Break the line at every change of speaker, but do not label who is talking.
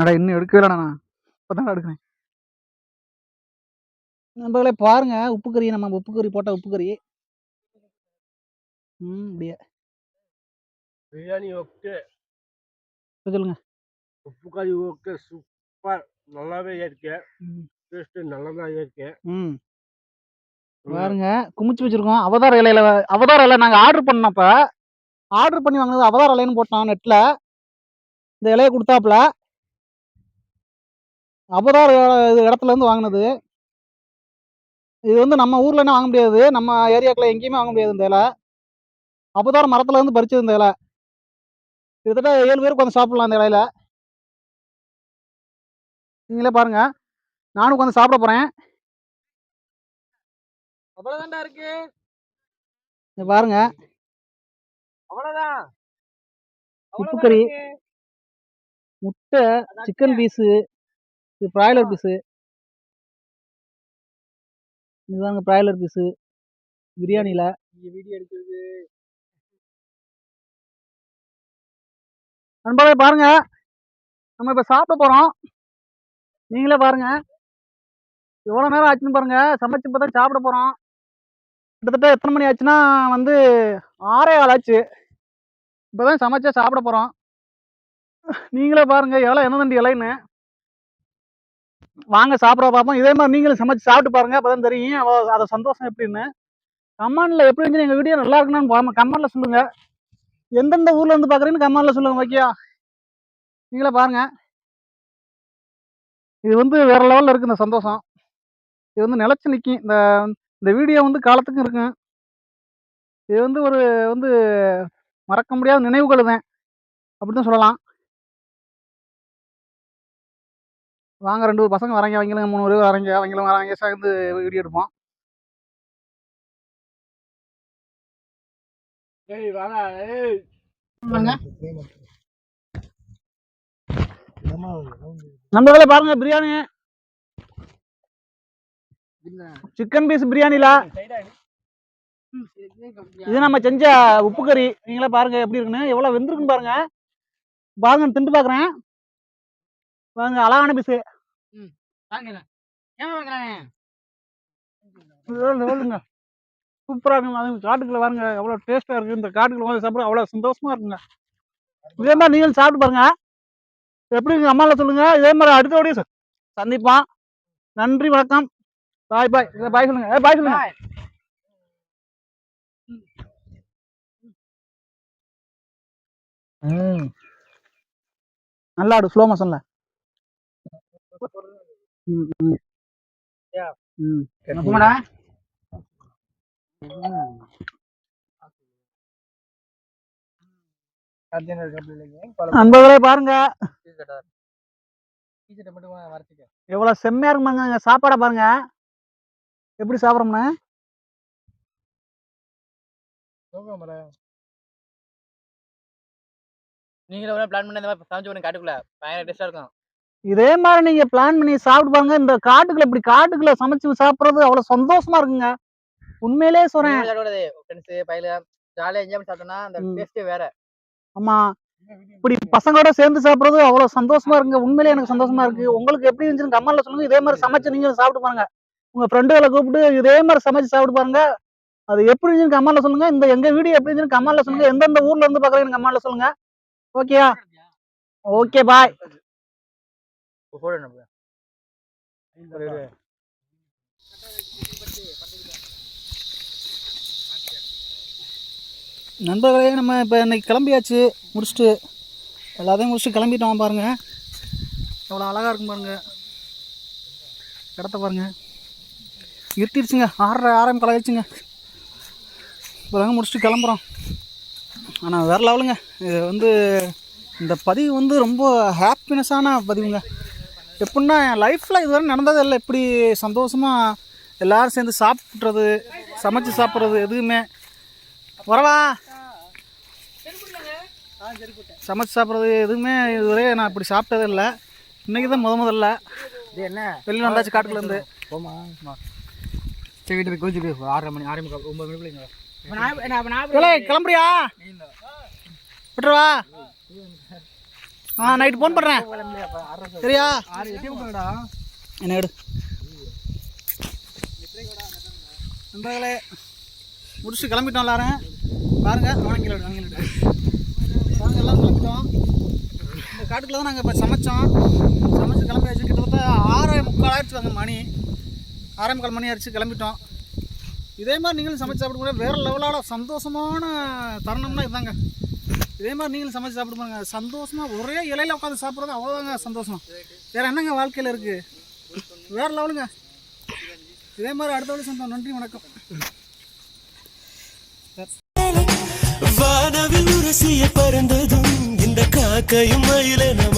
அடா இன்னும் எடுக்கவே இல்லைண்ணா இப்போ தான் எடுக்கிறேன். நண்பர்களே பாருங்க. உப்பு கறி நம்ம உப்பு கறி போட்ட உப்பு கறி ம் அப்படியே.
பிரியாணி ஓகே.
சொல்லுங்க.
உப்பு கறி ஓகே சூப்பர். நல்லாவே இருக்கு
ம்.
டேஸ்ட் நல்லதா இருக்கு
ம். பாருங்க. குமிச்சு வச்சிருக்கோம். அவதார இலையில அவதார இலை நாங்கள் ஆர்டர் பண்ணப்ப ஆர்டர் பண்ணி வாங்கினது அவதார இலைன்னு போட்டோம் நெட்டில் இந்த இலையை கொடுத்தாப்புல. அவதார இது இடத்துல இருந்து வாங்கினது. இது வந்து நம்ம ஊர்லன்னா வாங்க முடியாது. நம்ம ஏரியாக்குள்ள எங்கேயுமே வாங்க முடியாது இந்த இலை. அவதார மரத்துல இருந்து பறிச்சது இந்த இலை. கிட்டத்தட்ட ஏழு பேருக்கு உட்காந்து சாப்பிடலாம் இந்த இலையில. நீங்களே பாருங்க. நானும் உட்காந்து சாப்பிட போறேன்.
அவ்வளவுதான்டா இருக்கு.
இங்க பாருங்க.
அவ்வளவுதான்
உப்பு கறி முட்டை சிக்கன் பீஸு இது ப்ராய்லர் பீஸு. இதுதாங்க ப்ராய்லர் பீஸு. பிரியாணியில்.
வீடியோ எடுக்கிறது.
நண்பர்களே பாருங்க. நம்ம இப்போ சாப்பிட போகிறோம் நீங்களே பாருங்க. எவ்வளோ நேரம் ஆச்சுன்னு பாருங்க. சமைச்சு இப்போ தான் சாப்பிட போகிறோம் கிட்டத்தட்ட எத்தனை மணி ஆச்சுன்னா வந்து ஆறே கால் ஆச்சு. இப்போ தான் சமைச்சா சாப்பிட போகிறோம் நீங்களே பாருங்க எவ்வளோ என்ன தண்டி இலைன்னு. வாங்க சாப்பிட பார்ப்போம். இதே மாதிரி நீங்களும் சமைச்சு சாப்பிட்டு பாருங்க அப்பதான் தெரியும். அவ- சந்தோஷம் எப்படின்னு. கமெண்ட்ல எப்படி இருந்துச்சு? எங்க வீடியோ நல்லா இருக்குன்னு கமெண்ட்ல சொல்லுங்க. எந்தெந்த ஊர்ல இருந்து பாக்குறீங்கன்னு கமெண்ட்ல சொல்லுங்க ஓகே நீங்களே பாருங்க. இது வந்து வேற லெவல்ல இருக்கு இந்த சந்தோஷம். இது வந்து நிலச்சி நிற்கும் இந்த இந்த வீடியோ வந்து காலத்துக்கும் இருக்கும் இது வந்து ஒரு வந்து மறக்க முடியாத நினைவுகள் தான் அப்படின்னு சொல்லலாம். வாங்க ரெண்டு பசங்க வராங்க அவங்களும் மூணு பேர் வராங்க அவங்களும் வராங்க சேர்ந்து வீடியோ எடுப்போம்.
ஏய் வாடா ஏய்.
நண்பர்களே பாருங்க பிரியாணி. சிக்கன் பீஸ் பிரியாணில. இது நம்ம செஞ்ச உப்பு கறி நீங்களே பாருங்க எப்படி இருக்குன்னு. எவ்வளவு வெந்திருக்குன்னு பாருங்க. பாருங்க திண்டு பாக்குறேன். பாருங்க அழகான பீஸ் சூப்பரா இருக்குங்க. அது காட்டுக்குள்ள பாருங்க எவ்வளவு டேஸ்டா இருக்கு. இந்த காட்டுக்குள்ள வந்து சாப்பிட அவ்வளவு சந்தோஷமா இருக்குங்க. இதே மாதிரி நீங்களும் சாப்பிட்டு பாருங்க. எப்படி இருக்கு அம்மால சொல்லுங்க. இதே மாதிரி அடுத்தபடியும் சந்திப்போம். நன்றி வணக்கம். பாய் பாய். பாய் சொல்லுங்க. பாய் சொல்லுங்க. ம். நல்லா ஆடு ஸ்லோ மோஷன்ல ம் ம். ம் சும்மாடா நண்பர்களே பாருங்க. எவ்வளவு செம்மையா இருக்குமாங்க சாப்பாடை பாருங்க. எப்படி சாப்பிட்றோம்னு
நீங்களும் பிளான் பண்ணி இந்த மாதிரி சமைச்சு பண்ணி காட்டுக்குள்ள. பயங்கர டேஸ்டா இருக்கும்.
இதே மாதிரி நீங்க பிளான் பண்ணி சாப்பிட்டு பாருங்க. இந்த காட்டுக்குள்ள இப்படி காட்டுக்குள்ள சமைச்சு சாப்பிடுறது அவ்வளவு சந்தோஷமா இருக்குங்க. உண்மையிலேயே சொல்றேன்.
ஜாலியா என்ஜாய் பண்ணி சாப்பிட்டோம்னா அந்த
ம்.
டேஸ்டே வேற.
ஆமா. இப்படி பசங்களோட சேர்ந்து சாப்பிடுறது அவ்வளவு சந்தோஷமா இருக்குங்க. உண்மையிலேயே எனக்கு சந்தோஷமா இருக்கு. உங்களுக்கு எப்படி இருந்துச்சுன்னு கமெண்ட்ல சொல்லுங்க. இதே மாதிரி சமைச்சு நீங்களும் சாப்பிட்டு பாருங்க. உங்க ஃப்ரெண்டுகளை கூப்பிட்டு இதே மாதிரி சமைச்சு சாப்பிட்டு பாருங்க. அது எப்படி இருந்துச்சுன்னு கமெண்ட்ல சொல்லுங்க. இந்த எங்க வீடியோ எப்படி இருந்துச்சுன்னு கமெண்ட்ல சொல்லுங்க. எந்தெந்த ஊர்ல இருந்து பாக்குறீங்கன்னு கமெண்ட்ல சொல்லுங்க. ஓகேயா? ஓகே பாய்
போடு நம்ம
நண்பர்களே நம்ம இப்போ இன்னைக்கு கிளம்பியாச்சு. முடிச்சுட்டு எல்லாத்தையும் முடிச்சுட்டு கிளம்பிட்டோம் பாருங்க. எவ்வளோ அழகாக இருக்கும் பாருங்க. இடத்த பாருங்க. இருட்டிருச்சுங்க. ஆறரை ஆறாம் கலாயிடுச்சுங்க இப்போதாங்க முடிச்சுட்டு கிளம்புறோம். ஆனால் வேறு லெவலுங்க. இது வந்து இந்த பதிவு வந்து ரொம்ப ஹாப்பினஸான பதிவுங்க. எப்படின்னா என் லைஃப்பில் இதுவரை நடந்ததே இல்லை இப்படி சந்தோஷமாக எல்லாரும் சேர்ந்து சாப்பிட்றது சமைச்சு சாப்பிட்றது எதுவுமே. வரவா? சமைச்சு சாப்பிட்றது எதுவுமே இதுவரை நான் இப்படி சாப்பிட்டதே இல்லை. இன்னைக்கு தான் முத முதல்ல.
இது என்ன?
வெளியில் வந்தாச்சு காட்டுக்குலேருந்து
போமா சரி வீட்டுக்கு கோச்சிக்கு ஆறரை மணி ஆறரை முக்கால் ஒன்பது மணிக்குள்ள
ஏலே கிளம்புறியா? விட்டுருவா ஆ நைட்டு ஃபோன் பண்ணுறேன் சரியா? என்ன எடு. நண்பர்களே முடிச்சு கிளம்பிட்டோம் எல்லாரும். பாருங்க வாங்கில வாங்கில வாங்க எல்லாம் கிளம்பிட்டோம். இந்த காட்டுக்குள்ள தான் நாங்கள் இப்போ சமைச்சோம். சமைச்சு கிளம்பியாச்சு. கிட்டத்தட்ட ஆறே முக்கால் ஆயிடுச்சு வாங்க மணி. ஆறே முக்கால் மணி ஆயிடுச்சு கிளம்பிட்டோம். இதே மாதிரி நீங்களும் சமைச்சு சாப்பிடுங்க வேறு லெவலோட சந்தோஷமான தருணம்னா இதுதாங்க. இதே மாதிரி நீங்களும் சமைச்சு சாப்பிடுவாங்க சந்தோஷமாக ஒரே இலையில உட்காந்து சாப்பிட்றது அவ்வளோதாங்க சந்தோஷம். வேறு என்னங்க வாழ்க்கையில் இருக்குது வேறு லெவலுங்க. இதே மாதிரி அடுத்த வழி சந்தோம் நன்றி வணக்கம்.
வானவில் உரசிய பறந்ததும் இந்த காக்கையும் மயிலென